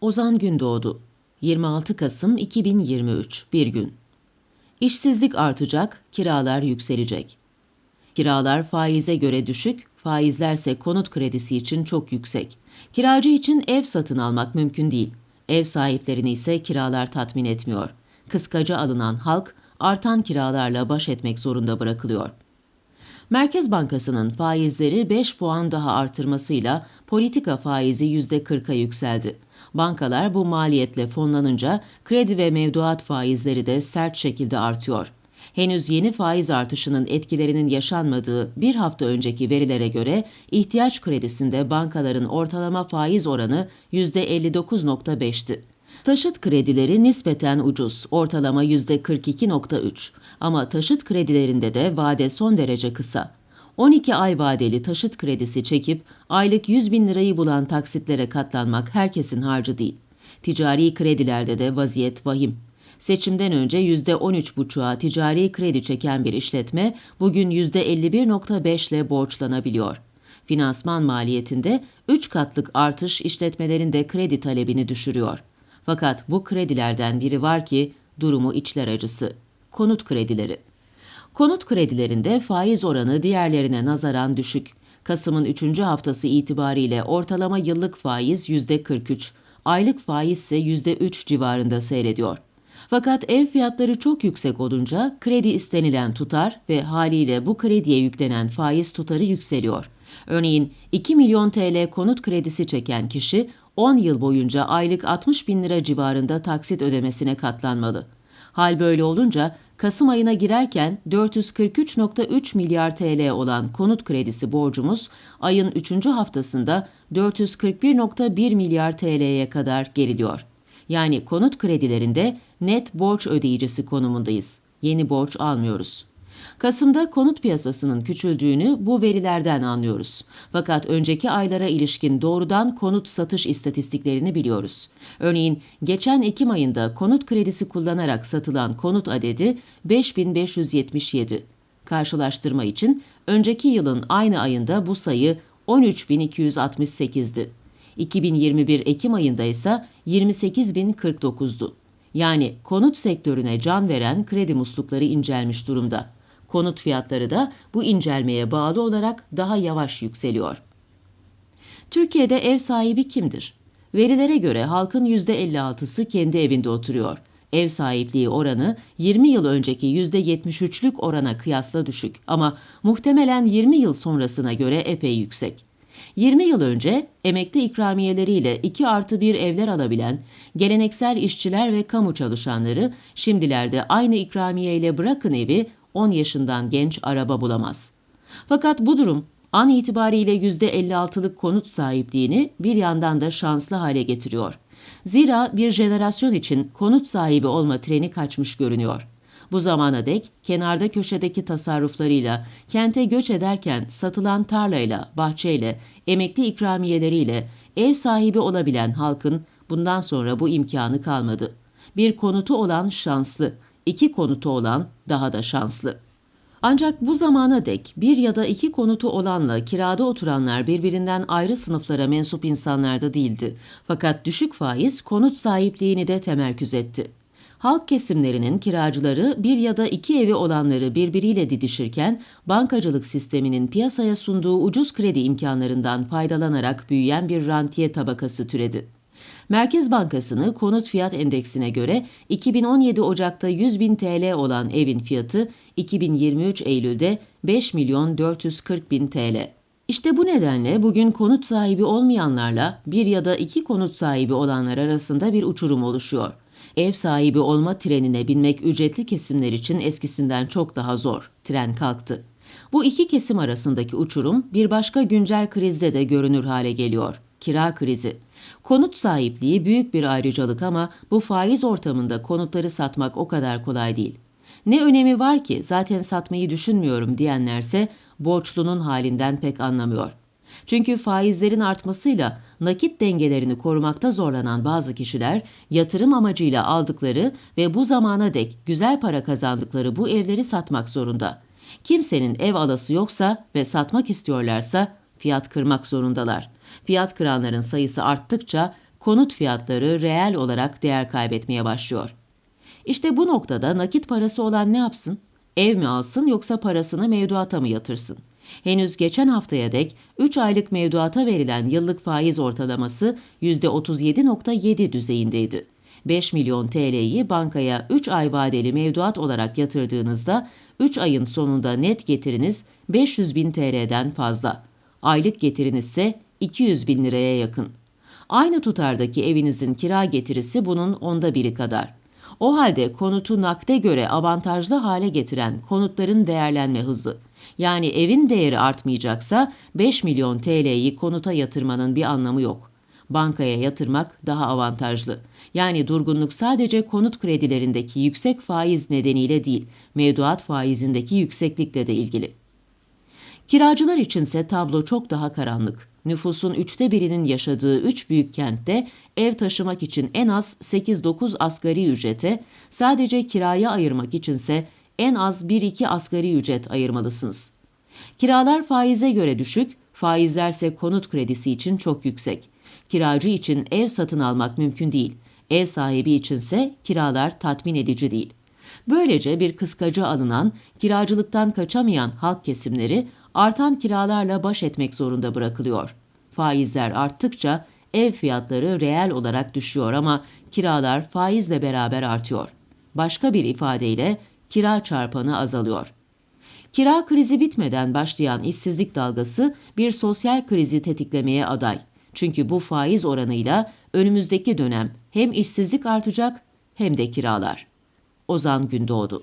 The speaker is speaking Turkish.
Ozan Gündoğdu 26 Kasım 2023 Bir gün İşsizlik artacak, kiralar yükselecek. Kiralar faize göre düşük, faizlerse konut kredisi için çok yüksek. Kiracı için ev satın almak mümkün değil. Ev sahiplerini ise kiralar tatmin etmiyor. Kıskaca alınan halk artan kiralarla baş etmek zorunda bırakılıyor. Merkez Bankası'nın faizleri 5 puan daha artırmasıyla politika faizi %40'a yükseldi. Bankalar bu maliyetle fonlanınca kredi ve mevduat faizleri de sert şekilde artıyor. Henüz yeni faiz artışının etkilerinin yaşanmadığı bir hafta önceki verilere göre ihtiyaç kredisinde bankaların ortalama faiz oranı %59.5'ti. Taşıt kredileri nispeten ucuz, ortalama %42.3 ama taşıt kredilerinde de vade son derece kısa. 12 ay vadeli taşıt kredisi çekip aylık 100 bin lirayı bulan taksitlere katlanmak herkesin harcı değil. Ticari kredilerde de vaziyet vahim. Seçimden önce %13,5'a ticari kredi çeken bir işletme bugün %51,5 ile borçlanabiliyor. Finansman maliyetinde 3 katlık artış işletmelerin de kredi talebini düşürüyor. Fakat bu kredilerden biri var ki durumu içler acısı. Konut kredileri. Konut kredilerinde faiz oranı diğerlerine nazaran düşük. Kasım'ın 3. haftası itibariyle ortalama yıllık faiz %43, aylık faiz ise %3 civarında seyrediyor. Fakat ev fiyatları çok yüksek olunca kredi istenilen tutar ve haliyle bu krediye yüklenen faiz tutarı yükseliyor. Örneğin 2 milyon TL konut kredisi çeken kişi 10 yıl boyunca aylık 60 bin lira civarında taksit ödemesine katlanmalı. Hal böyle olunca Kasım ayına girerken 443.3 milyar TL olan konut kredisi borcumuz ayın 3. haftasında 441.1 milyar TL'ye kadar geriliyor. Yani konut kredilerinde net borç ödeyicisi konumundayız. Yeni borç almıyoruz. Kasım'da konut piyasasının küçüldüğünü bu verilerden anlıyoruz. Fakat önceki aylara ilişkin doğrudan konut satış istatistiklerini biliyoruz. Örneğin geçen Ekim ayında konut kredisi kullanarak satılan konut adedi 5577. Karşılaştırma için önceki yılın aynı ayında bu sayı 13268'di. 2021 Ekim ayında ise 28049'du. Yani konut sektörüne can veren kredi muslukları incelmiş durumda. Konut fiyatları da bu incelmeye bağlı olarak daha yavaş yükseliyor. Türkiye'de ev sahibi kimdir? Verilere göre halkın %56'sı kendi evinde oturuyor. Ev sahipliği oranı 20 yıl önceki %73'lük orana kıyasla düşük ama muhtemelen 20 yıl sonrasına göre epey yüksek. 20 yıl önce emekli ikramiyeleriyle 2 artı 1 evler alabilen geleneksel işçiler ve kamu çalışanları şimdilerde aynı ikramiye bırakın evi 10 yaşından genç araba bulamaz. Fakat bu durum an itibariyle %56'lık konut sahipliğini bir yandan da şanslı hale getiriyor. Zira bir jenerasyon için konut sahibi olma treni kaçmış görünüyor. Bu zamana dek kenarda köşedeki tasarruflarıyla, kente göç ederken satılan tarlayla, bahçeyle, emekli ikramiyeleriyle ev sahibi olabilen halkın bundan sonra bu imkanı kalmadı. Bir konutu olan şanslı, iki konutu olan daha da şanslı. Ancak bu zamana dek bir ya da iki konutu olanla kirada oturanlar birbirinden ayrı sınıflara mensup insanlar da değildi. Fakat düşük faiz konut sahipliğini de temerküz etti. Halk kesimlerinin kiracıları bir ya da iki evi olanları birbiriyle didişirken bankacılık sisteminin piyasaya sunduğu ucuz kredi imkanlarından faydalanarak büyüyen bir rantiye tabakası türedi. Merkez Bankası'nı konut fiyat endeksine göre 2017 Ocak'ta 100 bin TL olan evin fiyatı 2023 Eylül'de 5 milyon 440 bin TL. İşte bu nedenle bugün konut sahibi olmayanlarla bir ya da iki konut sahibi olanlar arasında bir uçurum oluşuyor. Ev sahibi olma trenine binmek ücretli kesimler için eskisinden çok daha zor. Tren kalktı. Bu iki kesim arasındaki uçurum bir başka güncel krizde de görünür hale geliyor. Kira krizi. Konut sahipliği büyük bir ayrıcalık ama bu faiz ortamında konutları satmak o kadar kolay değil. Ne önemi var ki zaten satmayı düşünmüyorum diyenlerse borçlunun halinden pek anlamıyor. Çünkü faizlerin artmasıyla nakit dengelerini korumakta zorlanan bazı kişiler yatırım amacıyla aldıkları ve bu zamana dek güzel para kazandıkları bu evleri satmak zorunda. Kimsenin ev alası yoksa ve satmak istiyorlarsa fiyat kırmak zorundalar. Fiyat kıranların sayısı arttıkça konut fiyatları reel olarak değer kaybetmeye başlıyor. İşte bu noktada nakit parası olan ne yapsın? Ev mi alsın yoksa parasını mevduata mı yatırsın? Henüz geçen haftaya dek 3 aylık mevduata verilen yıllık faiz ortalaması %37.7 düzeyindeydi. 5 milyon TL'yi bankaya 3 ay vadeli mevduat olarak yatırdığınızda 3 ayın sonunda net getiriniz 500 bin TL'den fazla. Aylık getiriniz ise 200 bin liraya yakın. Aynı tutardaki evinizin kira getirisi bunun onda biri kadar. O halde konutu nakde göre avantajlı hale getiren konutların değerlenme hızı. Yani evin değeri artmayacaksa 5 milyon TL'yi konuta yatırmanın bir anlamı yok. Bankaya yatırmak daha avantajlı. Yani durgunluk sadece konut kredilerindeki yüksek faiz nedeniyle değil, mevduat faizindeki yükseklikle de ilgili. Kiracılar içinse tablo çok daha karanlık. Nüfusun üçte birinin yaşadığı üç büyük kentte ev taşımak için en az 8-9 asgari ücrete, sadece kiraya ayırmak içinse en az 1-2 asgari ücret ayırmalısınız. Kiralar faize göre düşük, faizlerse konut kredisi için çok yüksek. Kiracı için ev satın almak mümkün değil. Ev sahibi içinse kiralar tatmin edici değil. Böylece bir kıskacı alınan, kiracılıktan kaçamayan halk kesimleri artan kiralarla baş etmek zorunda bırakılıyor. Faizler arttıkça ev fiyatları reel olarak düşüyor ama kiralar faizle beraber artıyor. Başka bir ifadeyle kira çarpanı azalıyor. Kira krizi bitmeden başlayan işsizlik dalgası bir sosyal krizi tetiklemeye aday. Çünkü bu faiz oranıyla önümüzdeki dönem hem işsizlik artacak hem de kiralar. Ozan Gündoğdu